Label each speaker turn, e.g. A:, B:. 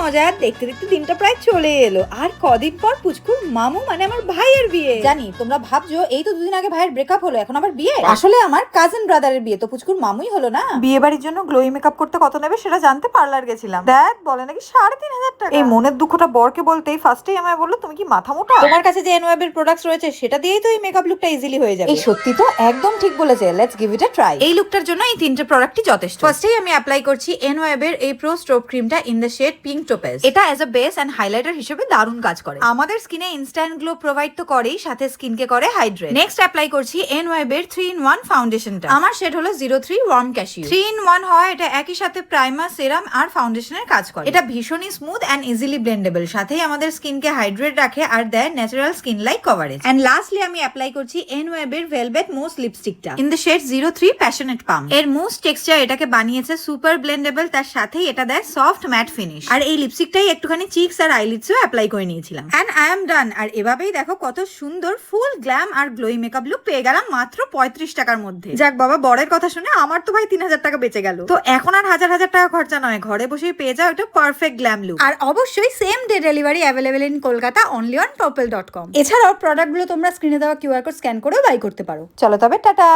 A: মজা দেখতে দেখতে দিনটা প্রায় চলে এলো। আর কদিন পর পুচকুর মামু মানে আমার ভাইয়ের বিয়ে।
B: জানি তোমরা ভাবছ এই তো দুদিন আগে ভাইয়ের ব্রেকআপ হলো এখন আবার বিয়ে? আসলে আমার কাজিন ব্রাদারের বিয়ে তো পুচকুর মামুই হলো না।
C: বিয়ে বাড়ির জন্য গ্লোই মেকআপ করতে কত নেবে সেটা জানতে পার্লার গেছিলাম। দেখ বলে নাকি সাড়ে তিন হাজার টাকা। এই মনের দুঃখটা বরকে বলতেই ফার্স্টেই আমায় বলল তুমি কি মাথা মোটা?
B: তোমার কাছে যে এনওয়েব এর প্রোডাক্টস রয়েছে সেটা দিয়েই তো এই মেকআপ লুকটা ইজিলি হয়ে যাবে। এই সত্যি তো একদম ঠিক বলেছে let's give it a try
A: এই লুকটার জন্য এই তিনটে প্রোডাক্টই যথেষ্ট। ফার্স্টেই আমি অ্যাপ্লাই করছি এনওয়েব এর এই প্রো স্ট্রোব ক্রিমটা in the shade pink topaz এটা as a base and highlighter হিসেবে দারুণ কাজ করে। আমাদের স্কিনে ইনস্ট্যান্ট গ্লো প্রোভাইড তো করেই সাথে স্কিনকে করে হাইড্রেট নেক্সট অ্যাপ্লাই করছি এনওয়েব এর থ্রি ইন ওয়ান ফাউন্ডেশনটা আমার শেড হলো zero three warm cashew three in one হয় এটা একই সাথে প্রাইমার সেরাম আর ফাউন্ডেশনের কাজ করে। এটা ভীষণই স্মুথ অ্যান্ড ইজিলি ব্লেন্ডেবল সাথেই আমাদের স্কিনকে হাইড্রেট রাখে আর দেয় natural skin like coverage and lastly আমি অ্যাপ্লাই করছি এনওয়েব এর ভেলভেট মুস লিপস্টিকটা in the shade zero three passionate palm এর মুস টেক্সচার এটাকে বানিয়েছে সুপার ব্লেন্ডেবল তার সাথেই এটা দেয় সফট ম্যাট ফিনিশ আর এই লিপস্টিকটাই একটুখানি চিক্স আর আইলিডসও অ্যাপ্লাই করে নিয়েছিলাম। অ্যান্ড আই এম ডান আর এভাবেই দেখো কত সুন্দর ফুল গ্ল্যাম আর গ্লোই মেকআপ লুক পেয়ে গেলাম মাত্র পঁয়ত্রিশ টাকার মধ্যে। যাক বাবা বরের কথা শুনে আমার তো ভাই তিন হাজার টাকা বেঁচে গেল। তো এখন আর হাজার হাজার টাকা খরচা নয় ঘরে বসেই পেয়ে যাও একটা পারফেক্ট গ্ল্যাম লুক আর অবশ্যই same day delivery available in Kolkata only on Purplle dot com
B: এছাড়াও প্রোডাক্টগুলো তোমরা স্ক্রিনে দেওয়া কিউআর কোড স্ক্যান করেও বাই করতে পারো। চলো তবে টাটা।